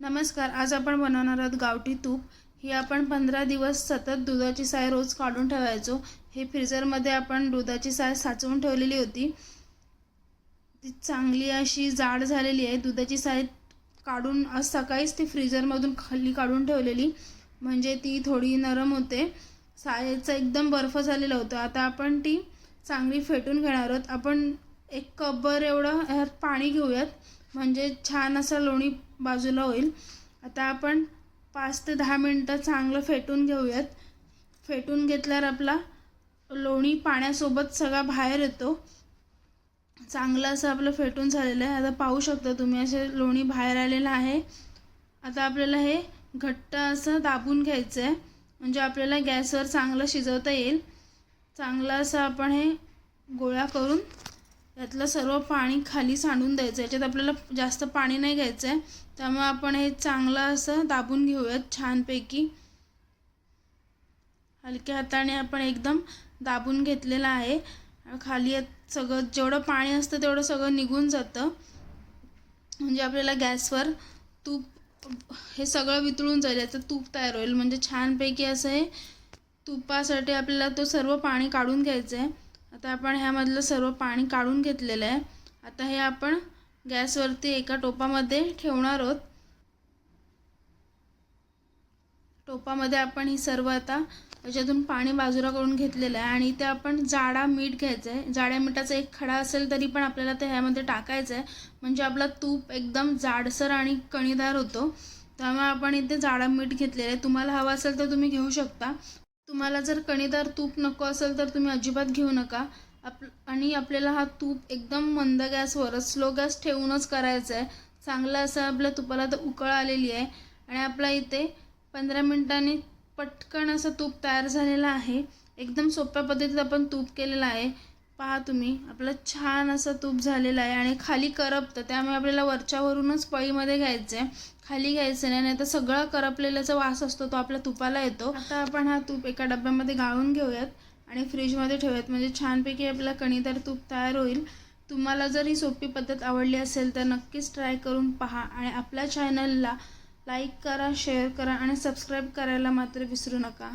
नमस्कार आज आपण बनवणार आहोत गावठी तूप. ही आपण पंधरा दिवस सतत दुधाची साय रोज काढून ठेवायचो. हे फ्रीजरमध्ये आपण दुधाची साय साचवून ठेवलेली होती. ती चांगली अशी जाड झालेली आहे. दुधाची साय काढून आज सकाळीच ती फ्रीजरमधून खाली काढून ठेवलेली. म्हणजे ती थोडी नरम होते. सायचा एकदम बर्फ झालेला होता. आता आपण ती चांगली फेटून घेणार आहोत. आपण एक कपभर एवढं ह्यात पाणी घेऊयात. म्हणजे छान असं लोणी बाजूला होईल. आता आपण पाच ते दहा मिनटं चांगलं फेटून घेऊयात. फेटून घेतल्यावर आपला लोणी पाण्यासोबत सगळा बाहेर येतो. चांगलं असं आपलं फेटून झालेलं आहे. आता पाहू शकता तुम्ही असे लोणी बाहेर आलेलं आहे. आता आपल्याला हे घट्ट असं दाबून घ्यायचं आहे. म्हणजे आपल्याला गॅसवर चांगलं शिजवता येईल. चांगलं असं आपण हे गोळा करून यातलं सर्व पाणी खाली सांडून द्यायचं. याच्यात आपल्याला जास्त पाणी नाही घ्यायचं आहे त्यामुळे आपण हे चांगलं असं दाबून घेऊयात छानपैकी. हलक्या हाताने आपण एकदम दाबून घेतलेलं आहे. खाली सगळं जेवढं पाणी असतं तेवढं सगळं निघून जातं. म्हणजे आपल्याला गॅसवर तूप हे सगळं वितळून जाईल. याचं तूप तयार होईल. म्हणजे छानपैकी असं हे तुपासाठी आपल्याला तो सर्व पाणी काढून घ्यायचं आहे आता आपण ह्यामधलं सर्व पाणी काढून घेतलेलं आहे. आता हे आपण गॅसवरती एका टोपामध्ये ठेवणार आहोत. टोपामध्ये आपण ही सर्व आता त्याच्यातून पाणी बाजूला करून घेतलेलं आहे आणि ते आपण जाडा मीठ घ्यायचं आहे. जाड्या मिठाचा एक खडा असेल तरी पण आपल्याला ते ह्यामध्ये टाकायचं आहे. म्हणजे आपला तूप एकदम जाडसर आणि कणीदार होतो. त्यामुळे आपण इथे जाडा मीठ घेतलेलं आहे. तुम्हाला हवं असेल तर तुम्ही घेऊ शकता. तुम्हाला जर कणीदार तूप नको असेल तर तुम्ही अजिबात घेऊ नका. आप आणि आपल्याला हा तूप एकदम मंद गॅसवरच स्लो गॅस ठेवूनच करायचा आहे चांगलं असं आपल्या तुपाला तर उकळ आलेली आहे. आणि आपला इथे पंधरा मिनटांनी पटकन असं तूप तयार झालेलं आहे. एकदम सोप्या पद्धतीत आपण तूप केलेलं आहे. पहा तुम्ही आपलं छान असं तूप झालेलं आहे आणि खाली करपतं त्यामुळे आपल्याला वरच्यावरूनच पळीमध्ये घ्यायचं आहे खाली घ्यायचं नाही नाही तर सगळा करपलेल्याचा वास असतो तो आपल्या तुपाला येतो. आता आपण हा तूप एका डब्यामध्ये गाळून घेऊयात आणि फ्रीजमध्ये ठेवूयात. म्हणजे छानपैकी आपला कणीदार तूप तयार होईल. तुम्हाला जर ही सोपी पद्धत आवडली असेल तर नक्कीच ट्राय करून पहा आणि आपल्या चॅनलला लाईक करा शेअर करा आणि सबस्क्राईब करायला मात्र विसरू नका.